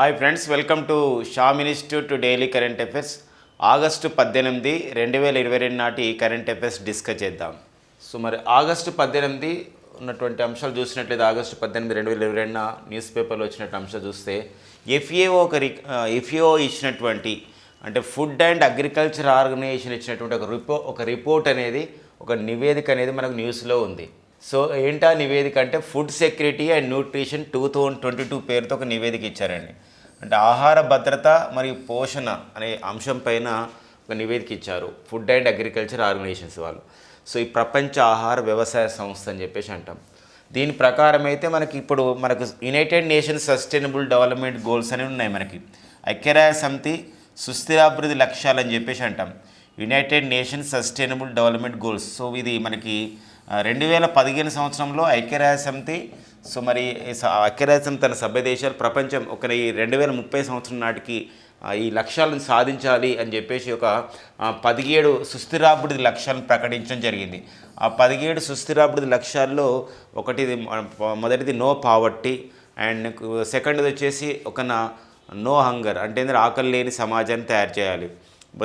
Hi friends welcome to Sham institute daily current affairs August పద్దెనిమిది రెండు వేల ఇరవై రెండు నాటి కరెంట్ అఫైర్స్ డిస్కస్ చేద్దాం. సో మరి ఆగస్టు పద్దెనిమిది ఉన్నటువంటి అంశాలు చూసినట్లయితే ఆగస్టు పద్దెనిమిది రెండు వేల ఇరవై రెండున న్యూస్ పేపర్లో వచ్చినట్టు అంశాలు చూస్తే ఎఫ్ఏఓ ఒక రి ఎఫ్ఏఓ ఇచ్చినటువంటి అంటే ఫుడ్ అండ్ అగ్రికల్చర్ ఆర్గనైజేషన్ ఇచ్చినటువంటి ఒక రిపో ఒక రిపోర్ట్ అనేది ఒక నివేదిక అనేది మనకు న్యూస్లో ఉంది. సో ఏంటా నివేదిక అంటే food security and nutrition two thousand twenty two పేరుతో ఒక నివేదిక ఇచ్చారండి. అంటే ఆహార భద్రత మరియు పోషణ అనే అంశం పైన ఒక నివేదిక ఇచ్చారు. ఫుడ్ అండ్ అగ్రికల్చర్ ఆర్గనైజేషన్స్ వాళ్ళు. సో ఈ ప్రపంచ ఆహార వ్యవసాయ సంస్థ అని చెప్పేసి అంటాం. దీని ప్రకారం అయితే మనకి ఇప్పుడు మనకు United Nations sustainable development goals అనేవి ఉన్నాయి మనకి. ఐక్యరాజ్య సమితి సుస్థిరాభివృద్ధి లక్ష్యాలు అని చెప్పేసి అంటాం. United Nations sustainable development goals so ఇది మనకి రెండు వేల పదిహేను సంవత్సరంలో ఐక్యరాజ్య సమితి సో మరి ఈ స- తన సభ్య దేశాలు ప్రపంచం ఒక ఈ రెండు వేల ముప్పై సంవత్సరం నాటికి ఈ లక్ష్యాలను సాధించాలి అని చెప్పేసి ఒక పదిహేడు సుస్థిరాభివృద్ధి లక్ష్యాలను ప్రకటించడం జరిగింది. ఆ పదిహేడు సుస్థిరాభివృద్ధి లక్ష్యాల్లో ఒకటిది మొదటిది నో పావర్టీ అండ్ సెకండ్ది వచ్చేసి ఒక నో హంగర్ అంటే ఏంటంటే ఆకలి లేని సమాజాన్ని తయారు చేయాలి.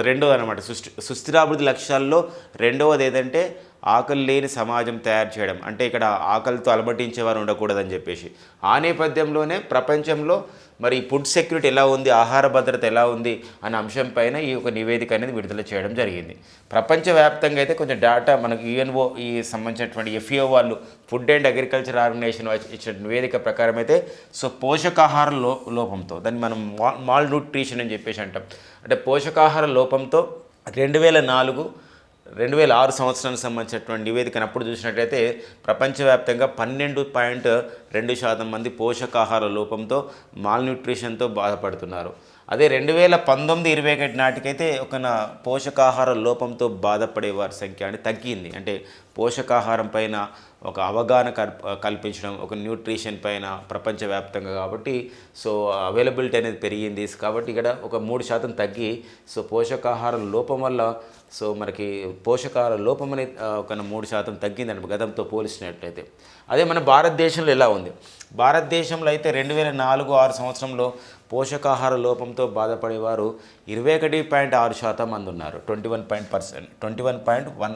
రెండవది అనమాట సుస్థి సుస్థిరాభివృద్ధి లక్ష్యాల్లో రెండవది ఏదంటే ఆకలి లేని సమాజం తయారు చేయడం. అంటే ఇక్కడ ఆకలితో అలమటించేవారు ఉండకూడదని చెప్పేసి. ఆ నేపథ్యంలోనే ప్రపంచంలో మరి ఫుడ్ సెక్యూరిటీ ఎలా ఉంది ఆహార భద్రత ఎలా ఉంది అనే అంశం పైన ఈ యొక్క నివేదిక అనేది విడుదల చేయడం జరిగింది. ప్రపంచవ్యాప్తంగా అయితే కొంచెం డేటా మనకు యుఎన్ఓ ఈ సంబంధించినటువంటి ఎఫ్ఈఓ వాళ్ళు ఫుడ్ అండ్ అగ్రికల్చర్ ఆర్గనైజేషన్ వచ్చి- ఇచ్చిన నివేదిక ప్రకారం అయితే సో పోషకాహార లో లోపంతో దాన్ని మనం మాల్ మాల్ న్యూట్రిషన్ అని చెప్పేసి అంటాం. అంటే పోషకాహార లోపంతో రెండు వేల నాలుగు రెండు వేల ఆరు సంవత్సరానికి సంబంధించినటువంటి నివేదికను అప్పుడు చూసినట్లయితే ప్రపంచవ్యాప్తంగా పన్నెండు పాయింట్ రెండు శాతం మంది పోషకాహార లోపంతో మాల్ న్యూట్రిషన్తో బాధపడుతున్నారు. అదే రెండు వేల పంతొమ్మిది ఇరవై ఒకటి నాటికైతే ఒక పోషకాహార లోపంతో బాధపడే వారి సంఖ్య అంటే తగ్గింది. అంటే పోషకాహారం పైన ఒక అవగాహన కల్ప కల్పించడం ఒక న్యూట్రిషన్ పైన ప్రపంచవ్యాప్తంగా కాబట్టి సో అవైలబిలిటీ అనేది పెరిగింది. కాబట్టి ఇక్కడ ఒక మూడు శాతం తగ్గి సో పోషకాహార లోపం వల్ల సో మనకి పోషకాహార లోపం అనేది ఒక మూడు శాతం తగ్గిందండి గతంతో పోల్చినట్లయితే. అదే మన భారతదేశంలో ఎలా ఉంది? భారతదేశంలో అయితే రెండు వేల నాలుగు ఆరు సంవత్సరంలో పోషకాహార లోపంతో బాధపడేవారు ఇరవై ఒకటి పాయింట్ ఆరు శాతం మంది ఉన్నారు. Twenty one point percent twenty one point one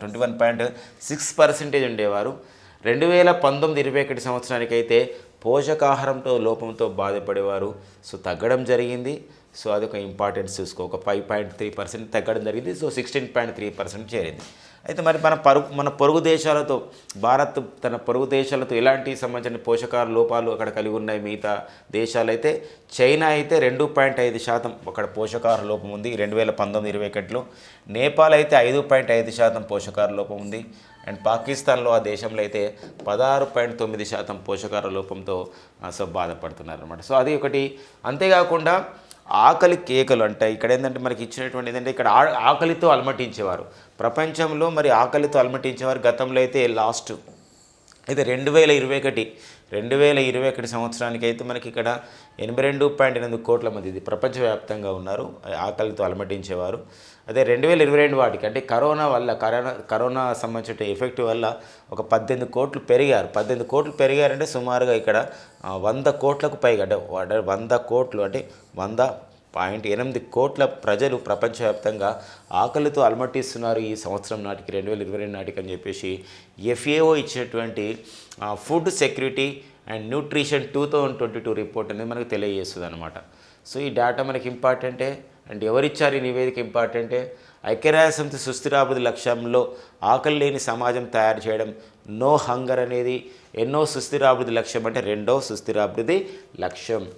twenty one point six percentage ఉండేవారు. రెండు వేల పంతొమ్మిది ఇరవై ఒకటి సంవత్సరానికి అయితే పోషకాహారంతో లోపంతో బాధపడేవారు. సో తగ్గడం జరిగింది. సో అదొక ఇంపార్టెన్స్ చూసుకో ఒక ఫైవ్ పాయింట్ త్రీ పర్సెంట్ తగ్గడం జరిగింది. So sixteen point three percent చేరింది. అయితే మరి మన పరుగు మన పొరుగు దేశాలతో భారత్ తన పొరుగు దేశాలతో ఎలాంటి సంబంధించిన పోషకాహార లోపాలు అక్కడ కలిగి ఉన్నాయి మిగతా దేశాలు అయితే చైనా అయితే రెండు పాయింట్ ఐదు శాతం అక్కడ పోషకాహార లోపం ఉంది రెండు వేల పంతొమ్మిది ఇరవై ఒకటిలో. నేపాల్ అయితే ఐదు పాయింట్ ఐదు శాతం పోషకాహార లోపం ఉంది. అండ్ పాకిస్తాన్లో ఆ దేశంలో అయితే పదహారు పాయింట్ తొమ్మిది శాతం పోషకాహార లోపంతో సో బాధపడుతున్నారు అనమాట సో అది ఒకటి. అంతేకాకుండా ఆకలి కేకలు అంటే ఇక్కడ ఏంటంటే మనకి ఇచ్చినటువంటి ఏంటంటే ఇక్కడ ఆ- ఆకలితో అలమటించేవారు. ప్రపంచంలో మరి ఆకలితో అలమటించేవారు గతంలో అయితే లాస్ట్ అయితే రెండు వేల ఇరవై ఒకటి రెండు వేల ఇరవై ఒకటి సంవత్సరానికి అయితే మనకి ఇక్కడ ఎనభై రెండు పాయింట్ ఎనిమిది కోట్ల మంది ఇది ప్రపంచవ్యాప్తంగా ఉన్నారు. ఆకలితో అలమటించేవారు. అదే రెండు వేల ఇరవై రెండు వాటికి. అంటే కరోనా వల్ల కరోనా కరోనా సంబంధించిన ఎఫెక్ట్ వల్ల ఒక పద్దెనిమిది కోట్లు పెరిగారు. పద్దెనిమిది కోట్లు పెరిగారంటే సుమారుగా ఇక్కడ వంద కోట్లకు పైగా అంటే వంద కోట్లు అంటే వంద పాయింట్ ఎనిమిది కోట్ల ప్రజలు ప్రపంచవ్యాప్తంగా ఆకలితో అలమటిస్తున్నారు ఈ సంవత్సరం నాటికి రెండు వేల ఇరవై రెండు నాటికి అని చెప్పేసి ఎఫ్ఏఓ ఇచ్చినటువంటి food security and nutrition two thousand twenty two report అనేది మనకు తెలియజేస్తుంది అనమాట సో ఈ డేటా మనకి ఇంపార్టెంటే అండ్ ఎవరిచ్చారు ఈ నివేదిక ఇంపార్టెంటే? ఐక్యరాజ్య సుస్థిరాభివృద్ధి లక్ష్యంలో ఆకలి లేని సమాజం తయారు చేయడం నో హంగర్ అనేది ఎన్నో సుస్థిరాభివృద్ధి లక్ష్యం అంటే రెండో సుస్థిరాభివృద్ధి లక్ష్యం.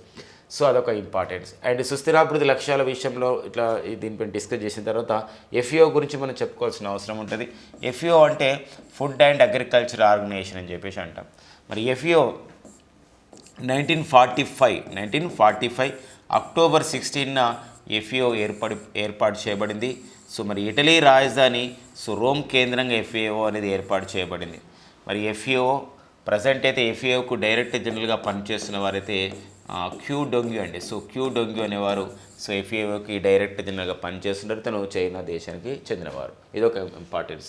సో అదొక ఇంపార్టెన్స్. అండ్ సుస్థిరాభివృద్ధి లక్ష్యాల విషయంలో ఇట్లా దీనిపై డిస్కస్ చేసిన తర్వాత ఎఫ్ఈఓ గురించి మనం చెప్పుకోవాల్సిన అవసరం ఉంటుంది. ఎఫ్ఈఓ అంటే ఫుడ్ అండ్ అగ్రికల్చర్ ఆర్గనైజేషన్ అని చెప్పేసి అంటాం. మరి FAO nineteen forty five nineteen forty five October సిక్స్టీన్న FAO ఏర్పడి ఏర్పాటు చేయబడింది. సో మరి ఇటలీ రాజధాని సో రోమ్ కేంద్రంగా ఎఫ్ఏఓ అనేది ఏర్పాటు చేయబడింది. మరి ఎఫ్ఏఓ ప్రజెంట్ అయితే ఎఫ్ఏఓకు డైరెక్టర్ జనరల్గా పనిచేస్తున్న వారైతే క్యూ డొంగ్యూ అండి. సో క్యూ డొంగ్యూ అనేవారు సో ఎఫ్ఏఓకి డైరెక్టర్ జనరల్గా పనిచేస్తున్నారు తను చైనా దేశానికి చెందినవారు. ఇది ఒక ఇంపార్టెన్స్.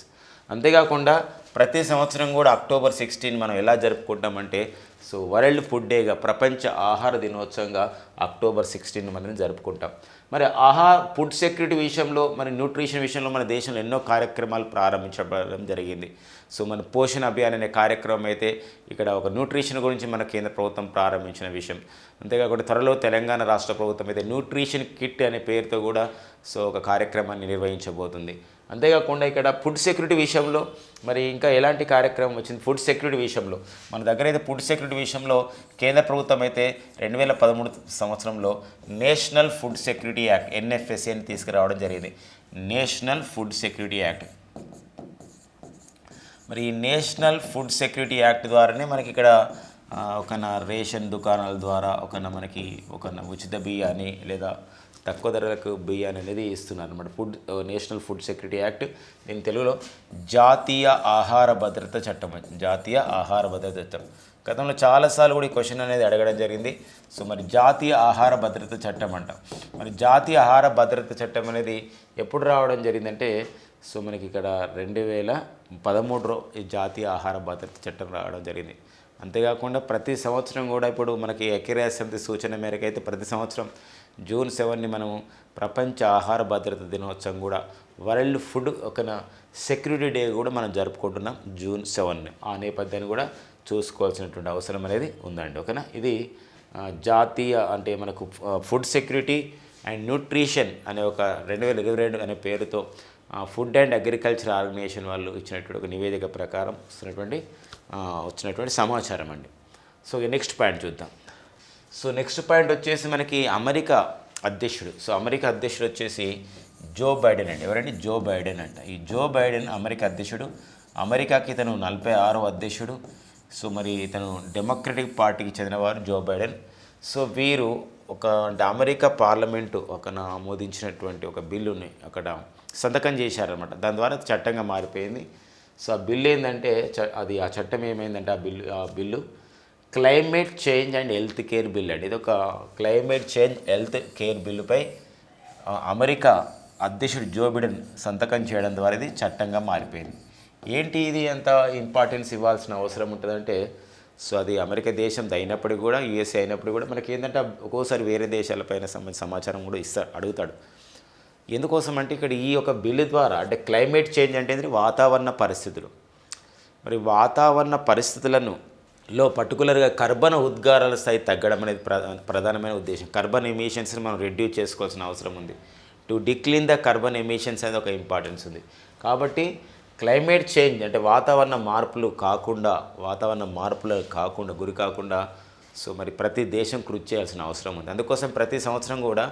అంతేకాకుండా ప్రతి సంవత్సరం కూడా అక్టోబర్ సిక్స్టీన్ మనం ఎలా జరుపుకుంటామంటే సో వరల్డ్ ఫుడ్ డేగా ప్రపంచ ఆహార దినోత్సవంగా అక్టోబర్ సిక్స్టీన్ మనం జరుపుకుంటాం. మరి ఆహార ఫుడ్ సెక్యూరిటీ విషయంలో మరి న్యూట్రిషన్ విషయంలో మన దేశంలో ఎన్నో కార్యక్రమాలు ప్రారంభించడం జరిగింది. సో మన పోషణ అభియాన్ అనే కార్యక్రమం అయితే ఇక్కడ ఒక న్యూట్రిషన్ గురించి మన కేంద్ర ప్రభుత్వం ప్రారంభించిన విషయం. అంతేకాకుండా త్వరలో తెలంగాణ రాష్ట్ర ప్రభుత్వం అయితే న్యూట్రిషన్ కిట్ అనే పేరుతో కూడా సో ఒక కార్యక్రమాన్ని నిర్వహించబోతుంది. అంతేకాకుండా ఇక్కడ ఫుడ్ సెక్యూరిటీ విషయంలో మరి ఇంకా ఎలాంటి కార్యక్రమం వచ్చింది? ఫుడ్ సెక్యూరిటీ విషయంలో. మన దగ్గర అయితే ఫుడ్ సెక్యూరిటీ విషయంలో కేంద్ర ప్రభుత్వం అయితే రెండు వేల పదమూడు సంవత్సరంలో national food security act NFSC అని తీసుకురావడం జరిగింది. నేషనల్ ఫుడ్ సెక్యూరిటీ యాక్ట్ మరి ఈ నేషనల్ ఫుడ్ సెక్యూరిటీ యాక్ట్ ద్వారానే మనకి ఇక్కడ ఒక రేషన్ దుకాణాల ద్వారా ఒక మనకి ఒక ఉచిత బియ్యాన్ని లేదా తక్కువ ధరలకు బియ్యాన్ని అనేది ఇస్తున్నారు అనమాట food national food security act. దీని తెలుగులో జాతీయ ఆహార భద్రత చట్టం జాతీయ ఆహార భద్రత చట్టం. గతంలో చాలాసార్లు కూడా ఈ క్వశ్చన్ అనేది అడగడం జరిగింది. సో మరి జాతీయ ఆహార భద్రత చట్టం అంట. మరి జాతీయ ఆహార భద్రత చట్టం అనేది ఎప్పుడు రావడం జరిగిందంటే సో మనకి ఇక్కడ రెండు వేల పదమూడులో ఈ జాతీయ ఆహార భద్రత చట్టం రావడం జరిగింది. అంతేకాకుండా ప్రతి సంవత్సరం కూడా ఇప్పుడు మనకి అక్యురేస్ సూచన మేరకు అయితే ప్రతి సంవత్సరం జూన్ సెవెన్ని మనము ప్రపంచ ఆహార భద్రత దినోత్సవం కూడా వరల్డ్ ఫుడ్ ఒక సెక్యూరిటీ డే కూడా మనం జరుపుకుంటున్నాం జూన్ సెవెన్ ఆ నేపథ్యాన్ని కూడా చూసుకోవాల్సినటువంటి అవసరం అనేది ఉందండి ఓకేనా? ఇది జాతీయ అంటే మనకు ఫుడ్ సెక్యూరిటీ అండ్ న్యూట్రిషన్ అనే ఒక రెండు వేల ఇరవై రెండు అనే పేరుతో ఫుడ్ అండ్ అగ్రికల్చర్ ఆర్గనైజేషన్ వాళ్ళు ఇచ్చినటువంటి ఒక నివేదిక ప్రకారం వస్తున్నటువంటి వచ్చినటువంటి సమాచారం అండి. సో నెక్స్ట్ పాయింట్ చూద్దాం. సో నెక్స్ట్ పాయింట్ వచ్చేసి మనకి అమెరికా అధ్యక్షుడు. సో అమెరికా అధ్యక్షుడు వచ్చేసి జో బైడెన్ అండి. ఎవరండి? జో బైడెన్ అంట. ఈ జో బైడెన్ అమెరికా అధ్యక్షుడు. అమెరికాకి ఇతను నలభై ఆరో అధ్యక్షుడు. సో మరి ఇతను డెమోక్రటిక్ పార్టీకి చెందినవారు జో బైడెన్. సో వీరు ఒక అంటే అమెరికా పార్లమెంటు ఒక ఆమోదించినటువంటి ఒక బిల్లుని అక్కడ సంతకం చేశారనమాట దాని ద్వారా చట్టంగా మారిపోయింది. సో ఆ బిల్లు ఏంటంటే చ- అది ఆ చట్టం ఏమైందంటే ఆ బిల్లు ఆ bill climate change and health care bill అండి. ఇది ఒక క్లైమేట్ చేంజ్ హెల్త్ కేర్ బిల్లుపై అమెరికా అధ్యక్షుడు జో బిడెన్ సంతకం చేయడం ద్వారా ఇది చట్టంగా మారిపోయింది. ఏంటి ఇది అంత ఇంపార్టెన్స్ ఇవ్వాల్సిన అవసరం ఉంటుందంటే సో అది అమెరికా దేశం అయినప్పటికీ కూడా యుఎస్ఏ అయినప్పుడు కూడా మనకి ఏంటంటే ఒక్కోసారి వేరే దేశాలపైన సంబంధించిన సమాచారం కూడా ఇస్తాడు అడుగుతాడు. ఎందుకోసం అంటే ఇక్కడ ఈ యొక్క బిల్లు ద్వారా అంటే క్లైమేట్ చేంజ్ అంటే వాతావరణ పరిస్థితులు. మరి వాతావరణ పరిస్థితులను లో పర్టికులర్గా కర్బన ఉద్గారాల స్థాయి తగ్గడం అనేది ప్రధాన ప్రధానమైన ఉద్దేశం. కర్బన్ ఎమిషన్స్ని మనం రెడ్యూస్ చేసుకోవాల్సిన అవసరం ఉంది. To decline the carbon emissions అనేది ఒక ఇంపార్టెన్స్ ఉంది. కాబట్టి క్లైమేట్ చేంజ్ అంటే వాతావరణ మార్పులు కాకుండా వాతావరణ మార్పులు కాకుండా గురి కాకుండా సో మరి ప్రతి దేశం కృషి చేయాల్సిన అవసరం ఉంది. అందుకోసం ప్రతి సంవత్సరం కూడా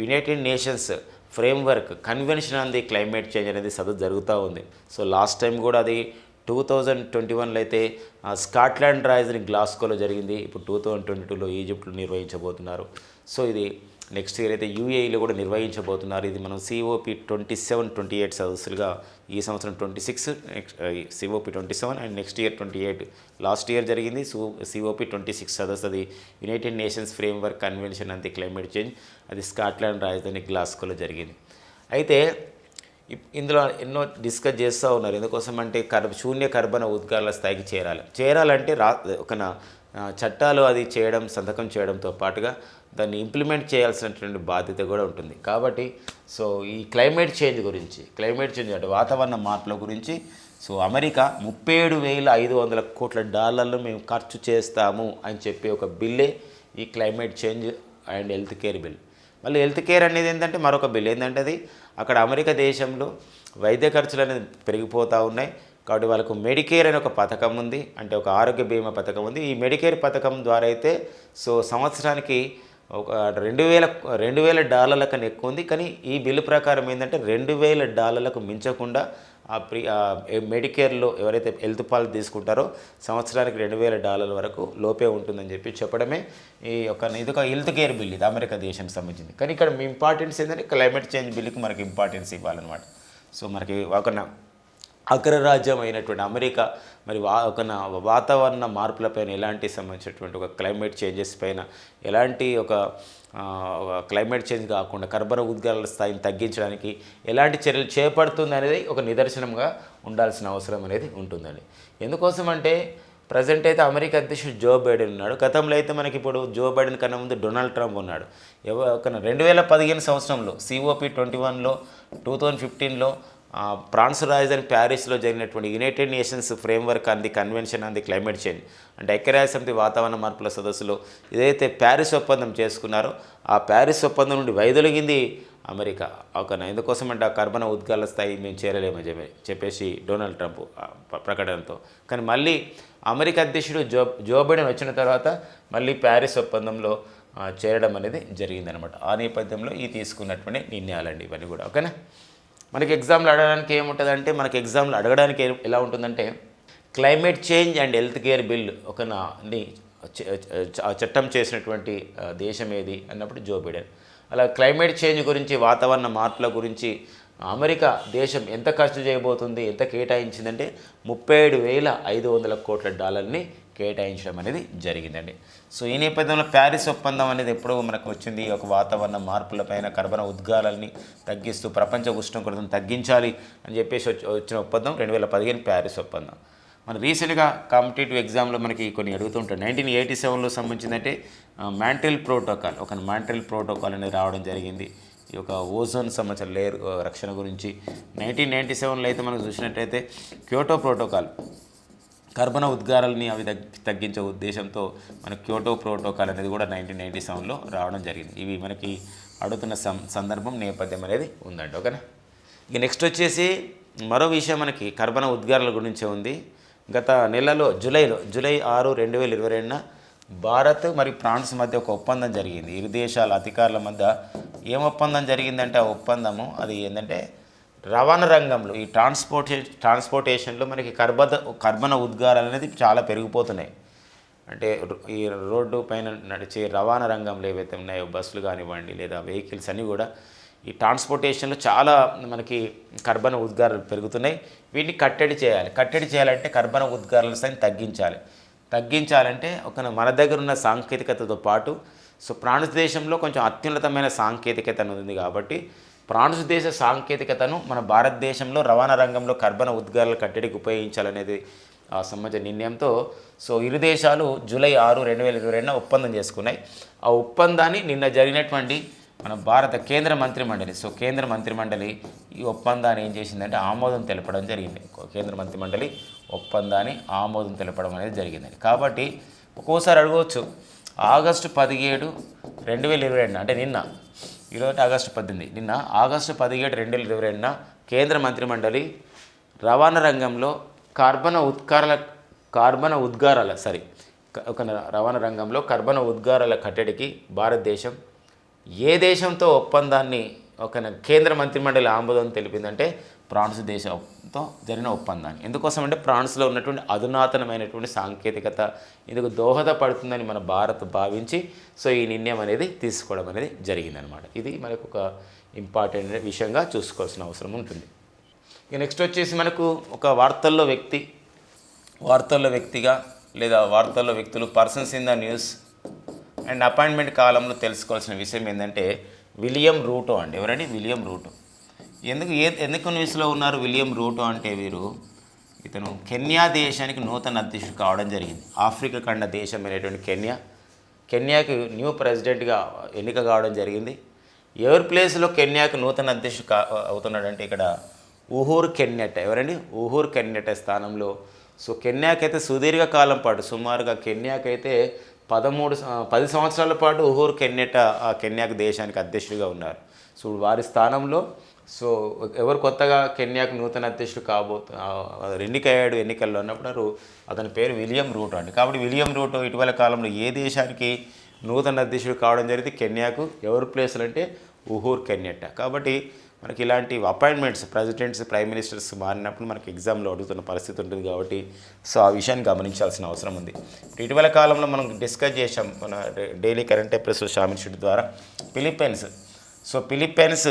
United Nations framework convention on the climate change అనేది సదస్సు జరుగుతూ ఉంది. సో లాస్ట్ టైం కూడా అది టూ థౌజండ్ ట్వంటీ వన్లో అయితే స్కాట్లాండ్ రాజధాని గ్లాస్కోలో జరిగింది. ఇప్పుడు టూ థౌజండ్ ట్వంటీ టూలో ఈజిప్ట్లో నిర్వహించబోతున్నారు. సో ఇది నెక్స్ట్ ఇయర్ అయితే యూఏఈలో కూడా నిర్వహించబోతున్నారు. ఇది మనం COP twenty seven twenty eight సదస్సులుగా ఈ సంవత్సరం twenty six next COP twenty seven and next year twenty eight last year జరిగింది. సో సిఓపి ట్వంటీ సిక్స్ సదస్సు అది యునైటెడ్ నేషన్స్ ఫ్రేమ్వర్క్ కన్వెన్షన్ అంతే క్లైమేట్ చేంజ్ అది స్కాట్లాండ్ రాజధాని గ్లాస్కోలో జరిగింది. అయితే ఇందులో ఎన్నో డిస్కస్ చేస్తూ ఉన్నారు. ఎందుకోసం అంటే కర్బ శూన్య కర్బన ఉద్గారాల స్థాయికి చేరాలి. చేరాలంటే రా ఒక చట్టాలు అది చేయడం సంతకం చేయడంతో పాటుగా దాన్ని ఇంప్లిమెంట్ చేయాల్సినటువంటి బాధ్యత కూడా ఉంటుంది. కాబట్టి సో ఈ క్లైమేట్ చేంజ్ గురించి క్లైమేట్ చేంజ్ అంటే వాతావరణ మార్పుల గురించి సో అమెరికా ముప్పై ఏడు వేల ఐదు వందల కోట్ల డాలర్లు మేము ఖర్చు చేస్తాము అని చెప్పి ఒక బిల్లే ఈ climate change and health care bill. మళ్ళీ హెల్త్ కేర్ అనేది ఏంటంటే మరొక బిల్. ఏంటంటే అది అక్కడ అమెరికా దేశంలో వైద్య ఖర్చులు అనేది పెరిగిపోతూ ఉన్నాయి. కాబట్టి వాళ్ళకు మెడికేర్ అనే ఒక పథకం ఉంది. అంటే ఒక ఆరోగ్య బీమా పథకం ఉంది. ఈ మెడికేర్ పథకం ద్వారా అయితే సో సంవత్సరానికి ఒక రెండు వేల రెండు వేల డాలర్ల కన్నా ఎక్కువ ఉంది. కానీ ఈ బిల్లు ప్రకారం ఏంటంటే రెండు వేల డాలర్లకు మించకుండా ఆ ప్రీ మెడికేర్లో ఎవరైతే హెల్త్ పాలసీ తీసుకుంటారో సంవత్సరానికి రెండు వేల డాలర్ల వరకు లోపే ఉంటుందని చెప్పి చెప్పడమే ఈ యొక్క ఇది ఒక హెల్త్ కేర్ బిల్ ఇది అమెరికా దేశానికి సంబంధించింది. కానీ ఇక్కడ మీ ఇంపార్టెన్స్ ఏంటంటే క్లైమేట్ చేంజ్ బిల్కి మనకి ఇంపార్టెన్స్ ఇవ్వాలన్నమాట. సో మనకి ఒక అగ్రరాజ్యం అయినటువంటి అమెరికా మరి వా ఒక నా- వాతావరణ మార్పులపైన ఎలాంటి సంబంధించినటువంటి ఒక క్లైమేట్ చేంజెస్ పైన ఎలాంటి ఒక క్లైమేట్ చేంజ్ కాకుండా కర్బన ఉద్గారాల స్థాయిని తగ్గించడానికి ఎలాంటి చర్యలు చేపడుతుంది అనేది ఒక నిదర్శనంగా ఉండాల్సిన అవసరం అనేది ఉంటుందండి. ఎందుకోసం అంటే ప్రజెంట్ అయితే అమెరికా అధ్యక్షుడు జో బైడెన్ ఉన్నాడు. గతంలో అయితే మనకి ఇప్పుడు జో బైడెన్ కన్నా ముందు డొనాల్డ్ ట్రంప్ ఉన్నాడు. ఎవ రెండు వేల పదిహేను సంవత్సరంలో సిఓపి ట్వంటీ వన్లో టూ థౌజండ్ ఫిఫ్టీన్లో ఫ్రాన్స్ రాజధాని ప్యారిస్లో జరిగినటువంటి United Nations framework on the convention on the climate change. అంటే ఐక్యరాజ్యసమితి వాతావరణ మార్పుల సదస్సులో ఏదైతే ప్యారిస్ ఒప్పందం చేసుకున్నారో ఆ ప్యారిస్ ఒప్పందం నుండి వైదొలిగింది అమెరికా. ఒక ఎందుకోసం అంటే ఆ కర్బన ఉద్గాల స్థాయి మేము చేరలేమని చెప్పి చెప్పేసి డొనాల్డ్ ట్రంప్ ప్రకటనతో. కానీ మళ్ళీ అమెరికా అధ్యక్షుడు జో జో బైడెన్ వచ్చిన తర్వాత మళ్ళీ ప్యారిస్ ఒప్పందంలో చేరడం అనేది జరిగిందనమాట. ఆ నేపథ్యంలో ఈ తీసుకున్నటువంటి నిర్ణయాలండి ఇవన్నీ కూడా. ఓకేనా? మనకి ఎగ్జామ్లు అడగడానికి ఏముంటుందంటే మనకి ఎగ్జామ్లు అడగడానికి ఎలా ఉంటుందంటే climate change and health care bill ఒక నా ని చట్టం చేసినటువంటి దేశం ఏది అన్నప్పుడు జో బిడెన్ అలా క్లైమేట్ చేంజ్ గురించి వాతావరణ మార్పుల గురించి అమెరికా దేశం ఎంత ఖర్చు చేయబోతుంది ఎంత కేటాయించిందంటే ముప్పై ఏడు వేల ఐదు వందల కోట్ల డాలర్ని కేటాయించడం అనేది జరిగిందండి. సో ఈ నేపథ్యంలో ప్యారిస్ ఒప్పందం అనేది ఎప్పుడో మనకు వచ్చింది. ఒక వాతావరణ మార్పులపైన కర్బన ఉద్గారాలని తగ్గిస్తూ ప్రపంచ ఉష్ణోగ్రతను తగ్గించాలి అని చెప్పేసి వచ్చి- వచ్చిన ఒప్పందం రెండు వేల పదిహేను ప్యారిస్ ఒప్పందం. మన రీసెంట్గా కాంపిటేటివ్ ఎగ్జామ్లో మనకి కొన్ని అడుగుతుంటాయి నైన్టీన్ ఎయిటీ సెవెన్లో సంబంధించిందంటే మ్యాంట్రిల్ ప్రోటోకాల్ ఒక మ్యాంట్రిల్ ప్రోటోకాల్ అనేది రావడం జరిగింది. ఈ యొక్క ఓజోన్ సంబంధించిన లేయర్ రక్షణ గురించి నైన్టీన్ నైంటీ సెవెన్లో అయితే మనం చూసినట్టయితే క్యోటో ప్రోటోకాల్ కర్బన ఉద్గారాలని అవి తగ్గించే ఉద్దేశంతో మన క్యోటో ప్రోటోకాల్ అనేది కూడా నైన్టీన్ నైంటీ సెవెన్లో రావడం జరిగింది. ఇవి మనకి అడుగుతున్న సందర్భం నేపథ్యం అనేది ఉందండి. ఓకేనా? ఇక నెక్స్ట్ వచ్చేసి మరో విషయం మనకి కర్బన ఉద్గారాల గురించే ఉంది. గత నెలలో జూలైలో జూలై ఆరు రెండు వేల ఇరవై రెండున భారత్ మరియు ఫ్రాన్స్ మధ్య ఒక ఒప్పందం జరిగింది. ఇరు దేశాల అధికారుల మధ్య ఏం ఒప్పందం జరిగిందంటే ఆ ఒప్పందము అది ఏంటంటే రవాణా రంగంలో ఈ ట్రాన్స్పోర్టే ట్రాన్స్పోర్టేషన్లో మనకి కర్బద కర్బన ఉద్గారాలు అనేది చాలా పెరిగిపోతున్నాయి. అంటే ఈ రోడ్డు పైన నడిచే రవాణా రంగంలో ఏవైతే ఉన్నాయో బస్సులు కానివ్వండి లేదా వెహికల్స్ అన్నీ కూడా ఈ ట్రాన్స్పోర్టేషన్లో చాలా మనకి కర్బన ఉద్గారాలు పెరుగుతున్నాయి. వీటిని కట్టడి చేయాలి. కట్టడి చేయాలంటే కర్బన ఉద్గారాల స్థాయిని తగ్గించాలి. తగ్గించాలంటే ఒక మన దగ్గర ఉన్న సాంకేతికతతో పాటు సో ప్రాణ దేశంలో కొంచెం అత్యున్నతమైన సాంకేతికత ఉంది కాబట్టి ఫ్రాన్స్ దేశ సాంకేతికతను మన భారతదేశంలో రవాణా రంగంలో కర్బన ఉద్గారాల కట్టడికి ఉపయోగించాలనేది ఆ సంబంధించిన నిర్ణయంతో సో ఇరు దేశాలు జూలై ఆరు రెండు వేల ఇరవై రెండున ఒప్పందం చేసుకున్నాయి. ఆ ఒప్పందాన్ని నిన్న జరిగినటువంటి మన భారత కేంద్ర మంత్రి మండలి సో కేంద్ర మంత్రి మండలి ఈ ఒప్పందాన్ని ఏం చేసిందంటే ఆమోదం తెలపడం జరిగింది. కేంద్ర మంత్రి మండలి ఒప్పందాన్ని ఆమోదం తెలపడం అనేది జరిగిందండి. కాబట్టి ఒక్కోసారి అడగవచ్చు ఆగస్టు పదిహేడు రెండు వేల ఇరవై రెండు అంటే నిన్న ఈరోజు ఆగస్టు పద్దెనిమిది. నిన్న ఆగస్టు పదిహేడు రెండు వేల ఇరవై రెండున కేంద్ర మంత్రి మండలి రవాణా రంగంలో కార్బన ఉద్గారాల కార్బన ఉద్గారాల సారీ ఒక రవాణా రంగంలో కర్బన ఉద్గారాల కట్టడికి భారతదేశం ఏ దేశంతో ఒప్పందాన్ని ఒక కేంద్ర మంత్రిమండలి ఆమోదం తెలిపిందంటే ఫ్రాన్స్ దేశంతో జరిగిన ఒప్పందాన్ని. ఎందుకోసం అంటే ఫ్రాన్స్లో ఉన్నటువంటి అధునాతనమైనటువంటి సాంకేతికత ఇందుకు దోహదపడుతుందని మన భారత్ భావించి సో ఈ నిర్ణయం అనేది తీసుకోవడం అనేది జరిగిందనమాట. ఇది మనకు ఒక ఇంపార్టెంట్ విషయంగా చూసుకోవాల్సిన అవసరం ఉంటుంది. ఇక నెక్స్ట్ వచ్చేసి మనకు ఒక వార్తల్లో వ్యక్తి వార్తల్లో వ్యక్తిగా లేదా వార్తల్లో వ్యక్తులు persons in the news and appointment కాలంలో తెలుసుకోవాల్సిన విషయం ఏంటంటే విలియం రూటో అండి. ఎవరండి? William Ruto. ఎందుకు ఏ ఎందుకు న్యూస్లో ఉన్నారు విలియం రూటో అంటే వీరు? ఇతను కెన్యా దేశానికి నూతన అధ్యక్షుడు కావడం జరిగింది. ఆఫ్రికా ఖండ దేశం అయినటువంటి కెన్యా. కెన్యాకి న్యూ ప్రెసిడెంట్గా ఎన్నిక కావడం జరిగింది. ఎవరి ప్లేస్లో కెన్యాకు నూతన అధ్యక్షుడు కా అవుతున్నాడంటే ఇక్కడ ఊహూర్ కెన్యట్. ఎవరండి? ఊహూర్ కెన్యట స్థానంలో. సో కెన్యాకైతే సుదీర్ఘ కాలం పాటు సుమారుగా కెన్యాకైతే పదమూడు పది సంవత్సరాల పాటు ఊహూర్ కెన్యట ఆ కెన్యాకు దేశానికి అధ్యక్షుడిగా ఉన్నారు. సో వారి స్థానంలో సో ఎవరు కొత్తగా కెన్యాకు నూతన అధ్యక్షుడు కాబోతు ఎన్నికయ్యాడు ఎన్నికల్లో అన్నప్పుడు అతని పేరు విలియం రూటో అండి. కాబట్టి విలియం రూటో ఇటీవల కాలంలో ఏ దేశానికి నూతన అధ్యక్షుడు కావడం జరిగింది? కెన్యాకు. ఎవరు ప్లేస్లు అంటే ఉహూర్ కెన్యట్ట కాబట్టి మనకి ఇలాంటి అపాయింట్మెంట్స్ ప్రెసిడెంట్స్ ప్రైమ్ మినిస్టర్స్ మారినప్పుడు మనకి ఎగ్జామ్లో అడుగుతున్న పరిస్థితి ఉంటుంది కాబట్టి సో ఆ విషయాన్ని గమనించాల్సిన అవసరం ఉంది. ఇటీవల కాలంలో మనం డిస్కస్ చేసాం మన డైలీ కరెంట్ అఫైర్స్ షామిల్ షీట్ ద్వారా. ఫిలిప్పైన్స్. సో ఫిలిప్పైన్స్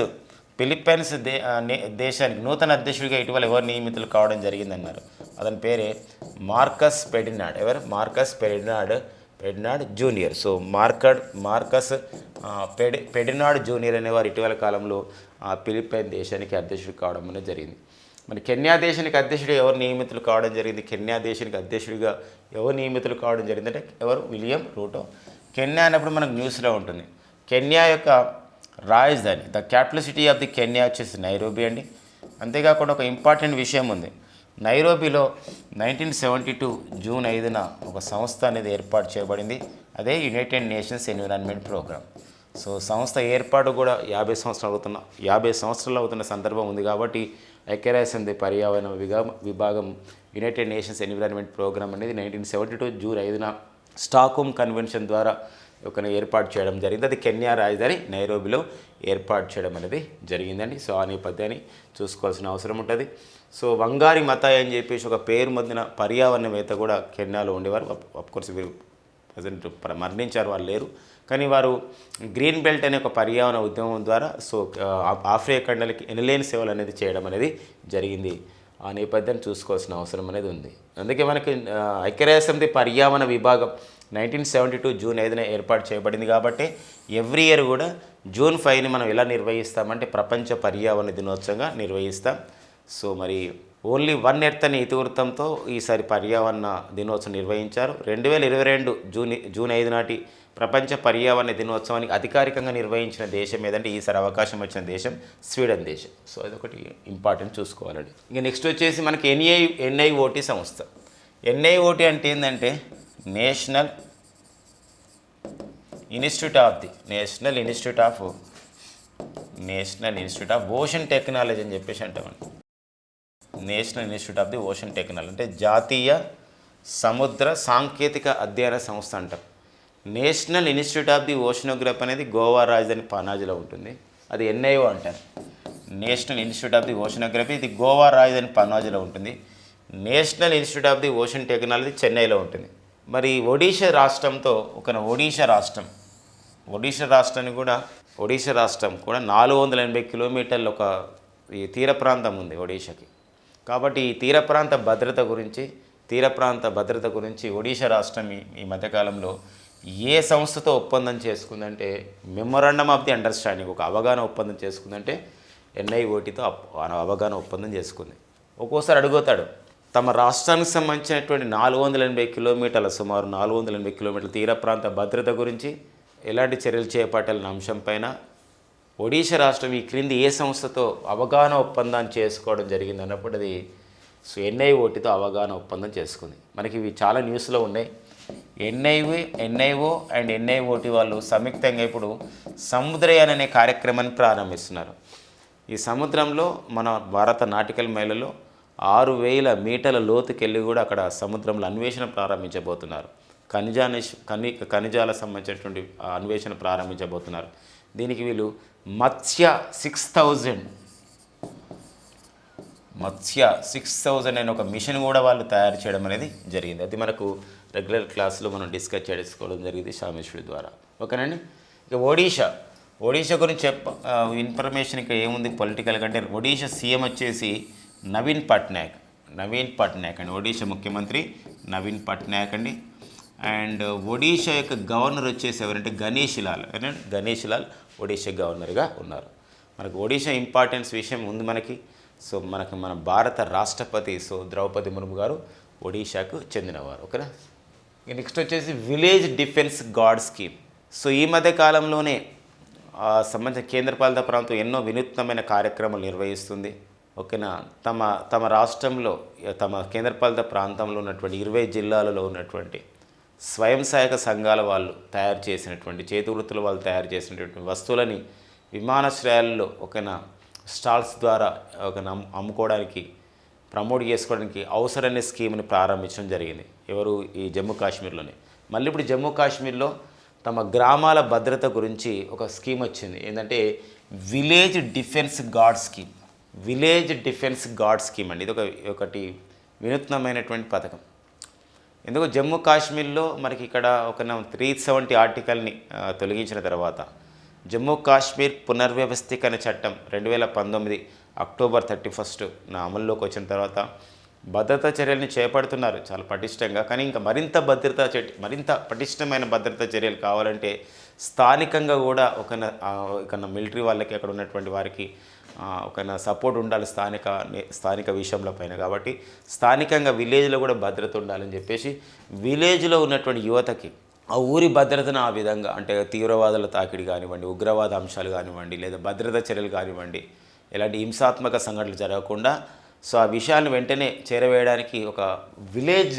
ఫిలిప్పైన్స్ దే నే- దేశానికి నూతన అధ్యక్షుడిగా ఇటీవల ఎవరు నియమితులు కావడం జరిగిందన్నారు. అతని పేరే మార్కస్ పెడినాడ్. ఎవరు? Marcos Ferdinand Ferdinand junior. So Marcos Marcos పెడి Ferdinand junior అనేవారు ఇటీవల కాలంలో ఆ, ఫిలిప్పైన్ దేశానికి అధ్యక్షుడు కావడం అనేది జరిగింది. మరి కెన్యా దేశానికి అధ్యక్షుడు ఎవరు నియమితులు కావడం జరిగింది? కెన్యా దేశానికి అధ్యక్షుడిగా ఎవరు నియమితులు కావడం జరిగింది? అంటే ఎవరు? William Ruto. కెన్యా అన్నప్పుడు మనకు న్యూస్లో ఉంటుంది. కెన్యా యొక్క రాజధాని the capital city of the Kenya వచ్చేసి నైరోబీ అండి. అంతేకాకుండా ఒక ఇంపార్టెంట్ విషయం ఉంది. నైరోబీలో నైన్టీన్ సెవెంటీ టూ జూన్ ఐదున ఒక సంస్థ అనేది ఏర్పాటు చేయబడింది. అదే United Nations environment programme. So సంస్థ ఏర్పాటు కూడా యాభై సంవత్సరాలు అవుతున్న యాభై సంవత్సరాలు అవుతున్న సందర్భం ఉంది కాబట్టి ఐక్యరాజ్యసమితి పర్యావరణ విభాగం యునైటెడ్ నేషన్స్ ఎన్విరాన్మెంట్ ప్రోగ్రామ్ అనేది నైన్టీన్ సెవెంటీ టూ జూన్ ఐదున స్టాక్హోమ్ కన్వెన్షన్ ద్వారా ఒక ఏర్పాటు చేయడం జరిగింది. అది కెన్యా రాజధాని నైరోబిలో ఏర్పాటు చేయడం అనేది జరిగిందండి. సో ఆ నేపథ్యాన్ని చూసుకోవాల్సిన అవసరం ఉంటుంది. సో వంగారి మతాయ్ అని చెప్పేసి ఒక పేరు పొందిన పర్యావరణవేత్త కూడా కెన్యాలో ఉండేవారు. అఫ్కోర్స్ వీరు ప్రజెంట్ మరణించారు వాళ్ళు లేరు. కానీ వారు గ్రీన్ బెల్ట్ అనే ఒక పర్యావరణ ఉద్యమం ద్వారా సో ఆఫ్రికా ఖండాలకి ఎనలేని సేవలు అనేది చేయడం అనేది జరిగింది. ఆ నేపథ్యాన్ని చూసుకోవాల్సిన అవసరం అనేది ఉంది. అందుకే మనకి ఐక్యరాజ్య సమితి పర్యావరణ విభాగం నైన్టీన్ సెవెంటీ టూ జూన్ ఐదున ఏర్పాటు చేయబడింది కాబట్టి ఎవ్రీ ఇయర్ కూడా జూన్ ఫైవ్ని మనం ఎలా నిర్వహిస్తామంటే ప్రపంచ పర్యావరణ దినోత్సవంగా నిర్వహిస్తాం. సో మరి ఓన్లీ వన్ ఎర్త్ అనే ఇతివృత్తంతో ఈసారి పర్యావరణ దినోత్సవం నిర్వహించారు. రెండు వేల ఇరవై రెండు జూన్ జూన్ ఐదు నాటి ప్రపంచ పర్యావరణ దినోత్సవానికి అధికారికంగా నిర్వహించిన దేశం ఏదంటే ఈసారి అవకాశం వచ్చిన దేశం స్వీడన్ దేశం. సో అదొకటి ఇంపార్టెంట్ చూసుకోవాలండి. ఇక నెక్స్ట్ వచ్చేసి మనకి ఎన్ఐ ఎన్ఐఓటి సంస్థ. ఎన్ఐఓటి అంటే ఏంటంటే national institute of the national institute of national institute of ocean technology అని చెప్పేసి అంటామండి national institute of the ocean technology అంటే జాతీయ సముద్ర సాంకేతిక అధ్యయన సంస్థ అంటాం. National institute of the oceanography అనేది గోవా రాజధాని పనాజీలో ఉంటుంది. అది ఎన్ఐఓ అంటారు. National institute of the oceanography ఇది గోవా రాజధాని పనాజీలో ఉంటుంది. National institute of the ocean technology చెన్నైలో ఉంటుంది. మరి ఒడిషా రాష్ట్రంతో ఒక ఒడిషా రాష్ట్రం. ఒడిషా రాష్ట్రాన్ని కూడా ఒడిషా రాష్ట్రం కూడా నాలుగు వందల ఎనభై కిలోమీటర్లు ఒక ఈ తీర ప్రాంతం ఉంది ఒడిషాకి కాబట్టి ఈ తీర ప్రాంత భద్రత గురించి తీర ప్రాంత భద్రత గురించి ఒడిషా రాష్ట్రం ఈ మధ్యకాలంలో ఏ సంస్థతో ఒప్పందం చేసుకుందంటే మెమొరాండం ఆఫ్ ది అండర్స్టాండింగ్ ఒక అవగాహన ఒప్పందం చేసుకుందంటే ఎన్ఐఓటితో అవగాహన ఒప్పందం చేసుకుంది. ఒక్కోసారి అడుగుతాడు తమ రాష్ట్రానికి సంబంధించినటువంటి నాలుగు వందల ఎనభై కిలోమీటర్ల సుమారు నాలుగు వందల ఎనభై కిలోమీటర్ల తీర ప్రాంత భద్రత గురించి ఎలాంటి చర్యలు చేపట్టాలన్న అంశంపైన ఒడిషా రాష్ట్రం ఈ క్రింది ఏ సంస్థతో అవగాహన ఒప్పందాన్ని చేసుకోవడం జరిగింది అన్నప్పుడు అది సో ఎన్ఐఓటితో అవగాహన ఒప్పందం చేసుకుంది. మనకి ఇవి చాలా న్యూస్లో ఉన్నాయి. ఎన్ఐవి ఎన్ఐఓ అండ్ ఎన్ఐఓటి వాళ్ళు సంయుక్తంగా ఇప్పుడు సముద్రయాన్ అనే కార్యక్రమాన్ని ప్రారంభిస్తున్నారు. ఈ సముద్రంలో మన భారత నాటికల్ మైలలో ఆరు వేల మీటర్ల లోతుకెళ్ళి కూడా అక్కడ సముద్రంలో అన్వేషణ ప్రారంభించబోతున్నారు. ఖనిజానిష్ ఖని ఖనిజాల సంబంధించినటువంటి అన్వేషణ ప్రారంభించబోతున్నారు. దీనికి వీళ్ళు Matsya six thousand. Matsya six thousand అనే ఒక మిషన్ కూడా వాళ్ళు తయారు చేయడం అనేది జరిగింది. అది మనకు రెగ్యులర్ క్లాస్లో మనం డిస్కస్ చేసుకోవడం జరిగింది శామేశ్వరి ద్వారా. ఓకేనండి? ఇక ఒడిషా. ఒడిషా గురించి చెప్ప ఇన్ఫర్మేషన్ ఇక ఏముంది పొలిటికల్ కంటే? ఒడిషా సీఎం వచ్చేసి నవీన్ పట్నాయక్ నవీన్ పట్నాయక్ అండి ఒడిషా ముఖ్యమంత్రి నవీన్ పట్నాయక్ అండి. అండ్ ఒడిషా యొక్క గవర్నర్ వచ్చేసి ఎవరంటే గణేష్ లాల్ గణేష్ లాల్ ఒడిషా గవర్నర్గా ఉన్నారు. మనకు ఒడిషా ఇంపార్టెన్స్ విషయం ఉంది మనకి. సో మనకు మన భారత రాష్ట్రపతి సో ద్రౌపది ముర్ము గారు ఒడిషాకు చెందినవారు ఓకేనా? నెక్స్ట్ వచ్చేసి village defence guard scheme. So ఈ మధ్య కాలంలోనే సంబంధించిన కేంద్రపాలిత ప్రాంతం ఎన్నో వినూత్నమైన కార్యక్రమాలు నిర్వహిస్తుంది. ఓకేనా? తమ తమ రాష్ట్రంలో తమ కేంద్రపాలిత ప్రాంతంలో ఉన్నటువంటి ఇరవై జిల్లాలలో ఉన్నటువంటి స్వయం సహాయక సంఘాల వాళ్ళు తయారు చేసినటువంటి చేతి వృత్తుల వాళ్ళు తయారు చేసినటువంటి వస్తువులని విమానాశ్రయాల్లో ఒకనా స్టాల్స్ ద్వారా ఒక అమ్ముకోవడానికి ప్రమోట్ చేసుకోవడానికి అవసరమైన స్కీమ్ని ప్రారంభించడం జరిగింది. ఎవరు? ఈ జమ్మూ కాశ్మీర్లోనే. మళ్ళీ ఇప్పుడు జమ్మూ కాశ్మీర్లో తమ గ్రామాల భద్రత గురించి ఒక స్కీమ్ వచ్చింది. ఏంటంటే village defence guard scheme. Village defence guard scheme అండి. ఇది ఒక ఒకటి వినూత్నమైనటువంటి పథకం. ఎందుకు జమ్మూ కాశ్మీర్లో మనకి ఇక్కడ ఒక త్రీ సెవెంటీ ఆర్టికల్ని తొలగించిన తర్వాత జమ్మూ కాశ్మీర్ పునర్వ్యవస్థీకరణ చట్టం రెండు వేల పంతొమ్మిది అక్టోబర్ థర్టీ ఫస్ట్ నా అమల్లోకి వచ్చిన తర్వాత భద్రతా చర్యల్ని చేపడుతున్నారు. చాలా పటిష్టంగా. కానీ ఇంకా మరింత భద్రతా చర్య మరింత పటిష్టమైన భద్రతా చర్యలు కావాలంటే స్థానికంగా కూడా ఒక ఒక మిలిటరీ వాళ్ళకి అక్కడ ఉన్నటువంటి వారికి ఆ, ఒక సపోర్ట్ ఉండాలి స్థానిక స్థానిక విషయంలో పైన. కాబట్టి స్థానికంగా విలేజ్లో కూడా భద్రత ఉండాలని చెప్పేసి విలేజ్లో ఉన్నటువంటి యువతకి ఆ ఊరి భద్రతను ఆ విధంగా అంటే తీవ్రవాదుల తాకిడి కానివ్వండి ఉగ్రవాద అంశాలు కానివ్వండి లేదా భద్రతా చర్యలు కానివ్వండి ఎలాంటి హింసాత్మక సంఘటనలు జరగకుండా సో ఆ విషయాన్ని వెంటనే చేరవేయడానికి ఒక విలేజ్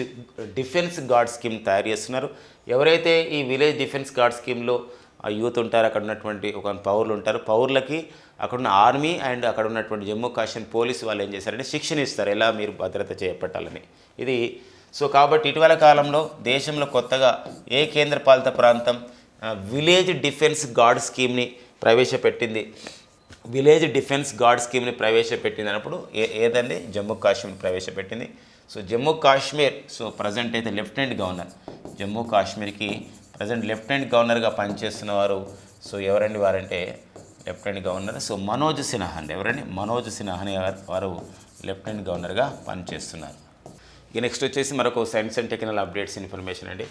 డిఫెన్స్ గార్డ్ స్కీమ్ తయారు చేస్తున్నారు. ఎవరైతే ఈ విలేజ్ డిఫెన్స్ గార్డ్ స్కీమ్లో ఆ యూత్ ఉంటారు అక్కడ ఉన్నటువంటి ఒక పౌరులు ఉంటారు. పౌరులకి అక్కడున్న ఆర్మీ అండ్ అక్కడ ఉన్నటువంటి జమ్మూ కాశ్మీర్ పోలీసు వాళ్ళు ఏం చేశారంటే శిక్షణ ఇస్తారు ఎలా మీరు భద్రత చేపట్టాలని. ఇది సో కాబట్టి ఇటీవల కాలంలో దేశంలో కొత్తగా ఏ కేంద్రపాలిత ప్రాంతం విలేజ్ డిఫెన్స్ గార్డ్ స్కీమ్ని ప్రవేశపెట్టింది. విలేజ్ డిఫెన్స్ గార్డ్ స్కీమ్ని ప్రవేశపెట్టింది అన్నప్పుడు ఏ ఏదండి? జమ్మూ కాశ్మీర్ ప్రవేశపెట్టింది. So Jammu Kashmir so present అయితే లెఫ్టినెంట్ గవర్నర్. జమ్మూ కాశ్మీర్కి ప్రజెంట్ లెఫ్టినెంట్ గవర్నర్గా పనిచేస్తున్న వారు సో ఎవరండి వారంటే lieutenant governor so Manoj Sinha అండి. ఎవరండి? మనోజ్ సిన్హా అనే వారు- లెఫ్టినెంట్ గవర్నర్గా పనిచేస్తున్నారు ఇక నెక్స్ట్ వచ్చేసి మరొక science and technical updates information అండి.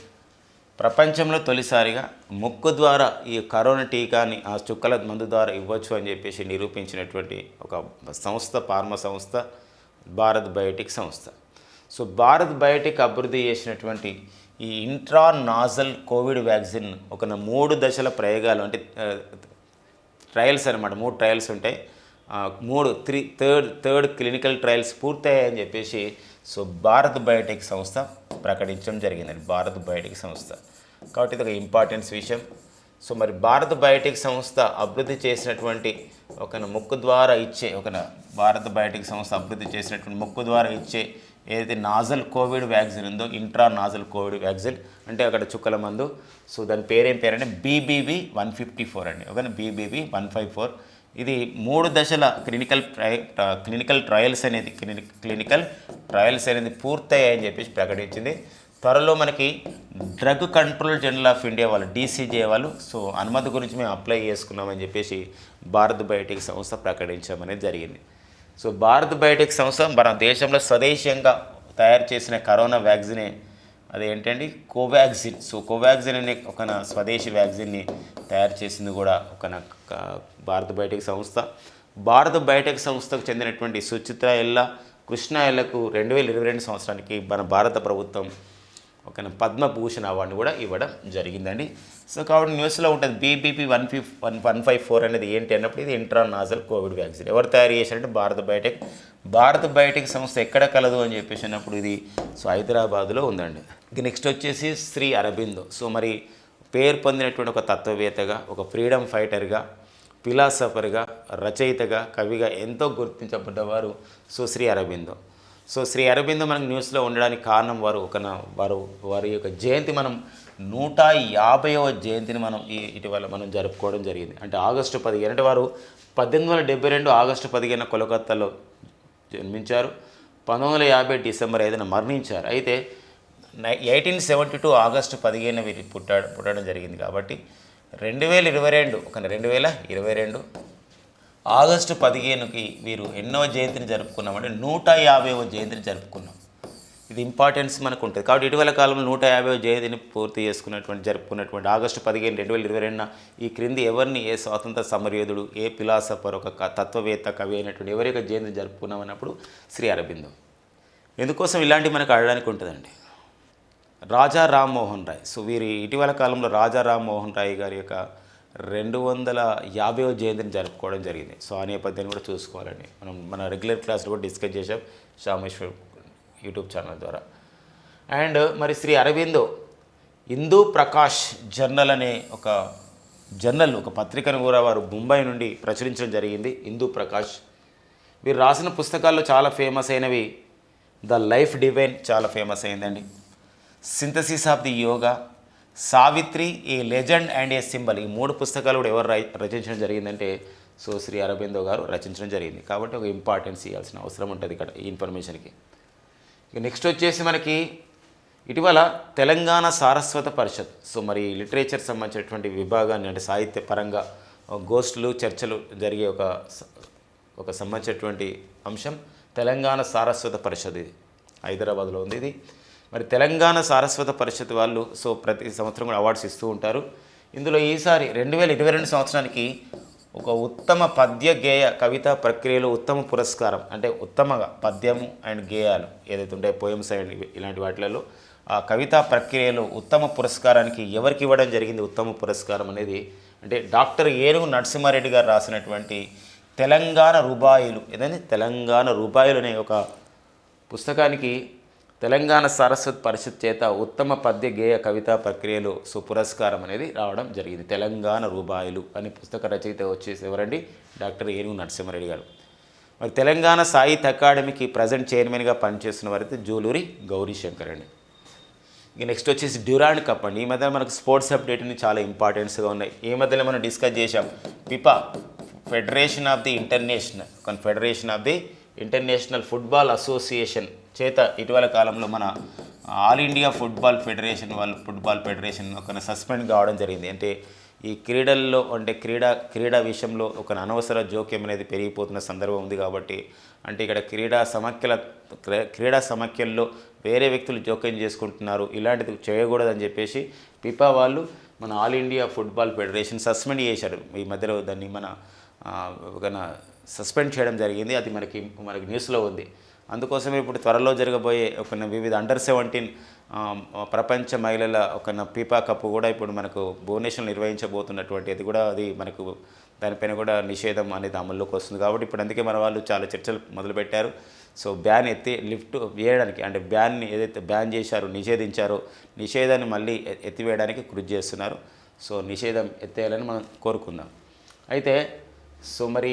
ప్రపంచంలో తొలిసారిగా ముక్కు ద్వారా ఈ కరోనా టీకాని ఆ చుక్కల మందు ద్వారా ఇవ్వచ్చు అని చెప్పేసి నిరూపించినటువంటి ఒక సంస్థ ఫార్మా సంస్థ భారత్ బయోటిక్ సంస్థ. సో భారత్ బయోటిక్ అభివృద్ధి చేసినటువంటి ఈ ఇంట్రా నాజల్ కోవిడ్ వ్యాక్సిన్ ఒక మూడు దశల ప్రయోగాలు అంటే ట్రయల్స్ అనమాట మూడు ట్రయల్స్ ఉంటాయి. మూడు three third third clinical trials పూర్తయ్యాయని చెప్పేసి సో భారత్ బయోటెక్ సంస్థ ప్రకటించడం జరిగిందండి భారత్ బయోటెక్ సంస్థ. కాబట్టి ఇది ఒక ఇంపార్టెన్స్ విషయం. సో మరి భారత్ బయోటెక్ సంస్థ అభివృద్ధి చేసినటువంటి ఒక ముక్కు ద్వారా ఇచ్చే ఒక భారత్ బయోటెక్ సంస్థ అభివృద్ధి చేసినటువంటి ముక్కు ద్వారా ఇచ్చే ఏదైతే నాజల్ కోవిడ్ వ్యాక్సిన్ ఉందో ఇంట్రా నాజల్ కోవిడ్ వ్యాక్సిన్ అంటే అక్కడ చుక్కల మందు. సో దాని పేరేం పేరంటే బీబీబీ వన్ ఫిఫ్టీ ఫోర్ అండి. ఓకేనా? BBV one five four. ఇది మూడు దశల క్లినికల్ ట్రై క్లినికల్ ట్రయల్స్ అనేది క్లిని- క్లినికల్ ట్రయల్స్ అనేది పూర్తయ్యాయని చెప్పేసి ప్రకటించింది. త్వరలో మనకి drug control general of India వాళ్ళు డీసీజే వాళ్ళు సో అనుమతి గురించి మేము అప్లై చేసుకున్నామని చెప్పేసి భారత్ బయోటెక్ సంస్థ ప్రకటించడం జరిగింది. సో భారత్ బయోటెక్ సంస్థ మన దేశంలో స్వదేశీయంగా తయారు చేసిన కరోనా వ్యాక్సినే. అదేంటండి? కోవాక్సిన్. సో కోవాక్సిన్ అనే ఒక స్వదేశీ వ్యాక్సిన్ని తయారు చేసింది కూడా ఒక భారత బయోటెక్ సంస్థ. భారత బయోటెక్ సంస్థకు చెందినటువంటి సుచిత్ర ఎల్ల కృష్ణ ఎల్లకు రెండు వేల ఇరవై రెండు సంవత్సరానికి మన భారత ప్రభుత్వం ఒక పద్మభూషణ్ అవార్డు కూడా ఇవ్వడం జరిగిందండి. సో కాబట్టి న్యూస్లో ఉంటుంది బీబీపీ వన్ ఫిఫ్ వన్ వన్ ఫైవ్ ఫోర్ అనేది ఏంటి అన్నప్పుడు ఇది ఇంట్రానాజల్ కోవిడ్ వ్యాక్సిన్. ఎవరు తయారు చేశారంటే భారత్ బయోటెక్. భారత్ బయోటెక్ సంస్థ ఎక్కడ కలదు అని చెప్పేసి అన్నప్పుడు ఇది సో హైదరాబాద్లో ఉందండి. ఇక నెక్స్ట్ వచ్చేసి శ్రీ అరబిందో. సో మరి పేరు పొందినటువంటి ఒక తత్వవేత్తగా ఒక ఫ్రీడమ్ ఫైటర్గా ఫిలాసఫర్గా రచయితగా కవిగా ఎంతో గుర్తించబడ్డవారు సో శ్రీ అరబిందో. సో శ్రీ అరబిందో మనకు న్యూస్లో ఉండడానికి కారణం వారు ఒక వారు వారి యొక్క జయంతి మనం నూట యాభైవ జయంతిని మనం ఈ ఇటీవల మనం జరుపుకోవడం జరిగింది. అంటే ఆగస్టు పదిహేను అంటే వారు పద్దెనిమిది వందల డెబ్బై రెండు ఆగస్టు పదిహేను కొలకత్తాలో జన్మించారు. పంతొమ్మిది వందల యాభై డిసెంబర్ ఐదున మరణించారు. అయితే ఎయిటీన్ సెవెంటీ టూ ఆగస్టు పదిహేను వీరి పుట్టాడు పుట్టడం జరిగింది కాబట్టి రెండు వేల ఇరవై రెండు ఒక రెండు వేల ఇరవై రెండు ఆగస్టు పదిహేనుకి వీరు ఎన్నో జయంతిని జరుపుకున్నామంటే నూట యాభైవ జయంతిని జరుపుకున్నాం. ఇది ఇంపార్టెన్స్ మనకు ఉంటుంది. కాబట్టి ఇటీవల కాలంలో నూట యాభై జయంతిని పూర్తి చేసుకున్నటువంటి జరుపుకున్నటువంటి ఆగస్టు పదిహేను రెండు వేల ఇరవై రెండున ఈ క్రింది ఎవరిని ఏ స్వాతంత్ర సమరయోధుడు ఏ ఫిలాసఫర్ ఒక తత్వవేత్త కవి అయినటువంటి ఎవరి యొక్క జయంతిని జరుపుకున్నామన్నప్పుడు శ్రీ అరబిందం. ఎందుకోసం ఇలాంటివి మనకు అడగడానికి ఉంటుందండి? రాజా రామ్మోహన్ రాయ్. సో వీరి ఇటీవల కాలంలో రాజా రామ్మోహన్ రాయ్ గారి యొక్క రెండు వందల యాభైవ జయంతిని జరుపుకోవడం జరిగింది. సో ఆ నేపథ్యాన్ని కూడా చూసుకోవాలండి. మనం మన రెగ్యులర్ క్లాస్లో కూడా డిస్కస్ చేసాం శామేశ్వర్ యూట్యూబ్ ఛానల్ ద్వారా. అండ్ మరి శ్రీ అరవిందో హిందూ ప్రకాష్ జర్నల్ అనే ఒక జర్నల్ ఒక పత్రికను కూడా వారు ముంబై నుండి ప్రచురించడం జరిగింది. హిందూ ప్రకాష్. వీరు రాసిన పుస్తకాల్లో చాలా ఫేమస్ అయినవి. ద లైఫ్ డివైన్ చాలా ఫేమస్ అయిందండి. Synthesis of the yoga Savitri a legend and a symbol ఈ మూడు పుస్తకాలు కూడా ఎవరు రచించడం జరిగిందంటే సో శ్రీ అరబిందో గారు రచించడం జరిగింది. కాబట్టి ఒక ఇంపార్టెన్స్ ఇవ్వాల్సిన అవసరం ఉంటుంది ఇక్కడ ఈ ఇన్ఫర్మేషన్కి. ఇక నెక్స్ట్ వచ్చేసి మనకి ఇటీవల తెలంగాణ సారస్వత పరిషత్. సో మరి లిటరేచర్ సంబంధించినటువంటి విభాగాన్ని అంటే సాహిత్య పరంగా గోష్ఠులు చర్చలు జరిగే ఒక ఒక సంబంధించినటువంటి అంశం తెలంగాణ సారస్వత పరిషత్ ఇది. హైదరాబాద్లో ఉంది ఇది. మరి తెలంగాణ సారస్వత పరిషత్ వాళ్ళు సో ప్రతి సంవత్సరం కూడా అవార్డ్స్ ఇస్తూ ఉంటారు. ఇందులో ఈసారి రెండు వేల ఇరవై రెండు సంవత్సరానికి ఒక ఉత్తమ పద్య గేయ కవితా ప్రక్రియలో ఉత్తమ పురస్కారం అంటే ఉత్తమగా పద్యము అండ్ గేయాలు ఏదైతే ఉంటాయో పోయమ్స్ అండ్ ఇలాంటి వాటిలలో ఆ కవితా ప్రక్రియలో ఉత్తమ పురస్కారానికి ఎవరికి ఇవ్వడం జరిగింది ఉత్తమ పురస్కారం అనేది అంటే డాక్టర్ ఏనుగు నరసింహారెడ్డి గారు రాసినటువంటి తెలంగాణ రూబాయిలు ఏదంటే తెలంగాణ రూబాయిలు అనే ఒక పుస్తకానికి తెలంగాణ సరస్వతి పరిషత్ చేత ఉత్తమ పద్య గేయ కవితా ప్రక్రియలో సుపురస్కారం అనేది రావడం జరిగింది. తెలంగాణ రూబాయిలు అనే పుస్తక రచయిత వచ్చేసి ఎవరండి? డాక్టర్ ఏనుగు నరసింహారెడ్డి గారు. మరి తెలంగాణ సాహిత్య అకాడమీకి ప్రజెంట్ చైర్మన్గా పనిచేస్తున్న వారైతే జూలూరి గౌరీశంకర్ అండి. ఇక నెక్స్ట్ వచ్చేసి డ్యూరాండ్ కప్ అండి. ఈ మధ్య మనకు స్పోర్ట్స్ అప్డేట్ని చాలా ఇంపార్టెన్స్గా ఉన్నాయి. ఈ మధ్యలో మనం డిస్కస్ చేసాం FIFA federation of the international federation of the international football association చేత ఇటీవల కాలంలో మన ఆల్ ఇండియా ఫుట్బాల్ ఫెడరేషన్ వాళ్ళు ఫుట్బాల్ ఫెడరేషన్ ఒక సస్పెండ్ కావడం జరిగింది. అంటే ఈ క్రీడల్లో అంటే క్రీడా క్రీడా విషయంలో ఒక అనవసర జోక్యం అనేది పెరిగిపోతున్న సందర్భం ఉంది కాబట్టి అంటే ఇక్కడ క్రీడా సమాఖ్యల క్రీడా సమాఖ్యల్లో వేరే వ్యక్తులు జోక్యం చేసుకుంటున్నారు ఇలాంటిది చేయకూడదని చెప్పేసి పిపా వాళ్ళు మన all India football federation suspend చేశారు. ఈ మధ్యలో దాన్ని మన ఒక సస్పెండ్ చేయడం జరిగింది. అది మనకి మనకి న్యూస్లో ఉంది. అందుకోసం ఇప్పుడు త్వరలో జరగబోయే ఒక వివిధ అండర్ సెవెంటీన్ ప్రపంచ మహిళల ఒక పీపా కప్ కూడా ఇప్పుడు మనకు భువనేశ్వర్ నిర్వహించబోతున్నటువంటి అది కూడా అది మనకు దానిపైన కూడా నిషేధం అనేది అమల్లోకి వస్తుంది. కాబట్టి ఇప్పుడు అందుకే మన వాళ్ళు చాలా చర్చలు మొదలుపెట్టారు. సో బ్యాన్ ఎత్తి లిఫ్ట్ వేయడానికి అంటే బ్యాన్ని ఏదైతే బ్యాన్ చేశారో నిషేధించారో నిషేధాన్ని మళ్ళీ ఎత్తివేయడానికి కృషి చేస్తున్నారు. సో నిషేధం ఎత్తేయాలని మనం కోరుకుందాం. అయితే సో మరి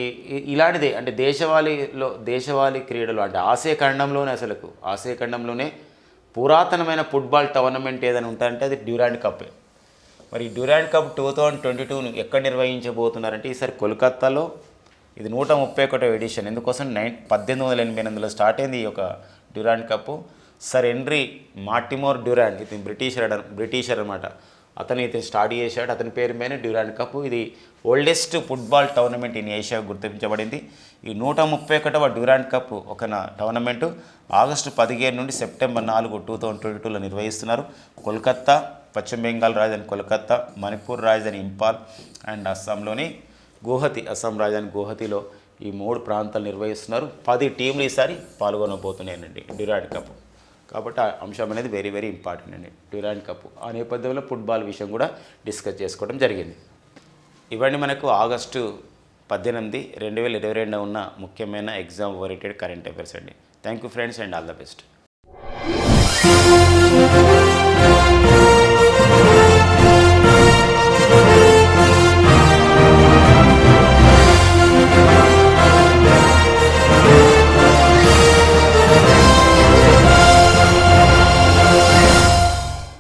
ఇలాంటిదే. అంటే దేశవాళీలో దేశవాళీ క్రీడలు అంటే ఆసియా ఖండంలోనే అసలు. ఆసియా ఖండంలోనే పురాతనమైన ఫుట్బాల్ టోర్నమెంట్ ఏదైనా ఉంటుందంటే అది డ్యూరాండ్ కప్పే. మరి Durand cup two thousand twenty టూను ఎక్కడ నిర్వహించబోతున్నారంటే ఈసారి కోల్కత్తాలో. ఇది నూట ముప్పై ఒకటో ఎడిషన్. ఎందుకోసం నైన్ పద్దెనిమిది వందల ఎనభై ఎనిమిదిలో స్టార్ట్ అయింది ఈ యొక్క Durand Cup sir Henry Mortimer Durand. ఇది బ్రిటిషర్ బ్రిటిషర్ అనమాట అతను ఇతను స్టార్ట్ చేశాడు. అతని పేరు మీద డ్యూరాండ్ కప్. ఇది oldest football tournament in Asia గుర్తించబడింది. ఈ నూట ముప్పై ఒకటవ డ్యూరాండ్ కప్ ఒక టోర్నమెంటు ఆగస్టు పదిహేను నుండి సెప్టెంబర్ నాలుగు టూ థౌజండ్ ట్వంటీ టూలో నిర్వహిస్తున్నారు. కోల్కత్తా పశ్చిమ బెంగాల్ రాజధాని కోల్కత్తా మణిపూర్ రాజధాని ఇంపాల్ అండ్ అస్సాంలోని గుహతి అస్సాం రాజధాని గుహతిలో ఈ మూడు ప్రాంతాలు నిర్వహిస్తున్నారు. పది టీంలు ఈసారి పాల్గొనబోతున్నాయండి డ్యూరాండ్ కప్. కాబట్టి ఆ అంశం అనేది వెరీ వెరీ ఇంపార్టెంట్ అండి. డ్యూరాండ్ కప్ ఆ నేపథ్యంలో ఫుట్బాల్ విషయం కూడా డిస్కస్ చేసుకోవడం జరిగింది. ఇవన్నీ మనకు ఆగస్టు పద్దెనిమిది రెండు వేల ఇరవై రెండు ఉన్న ముఖ్యమైన ఎగ్జామ్ ఓరియంటెడ్ కరెంట్ అఫైర్స్ అండి. Thank you friends and all the best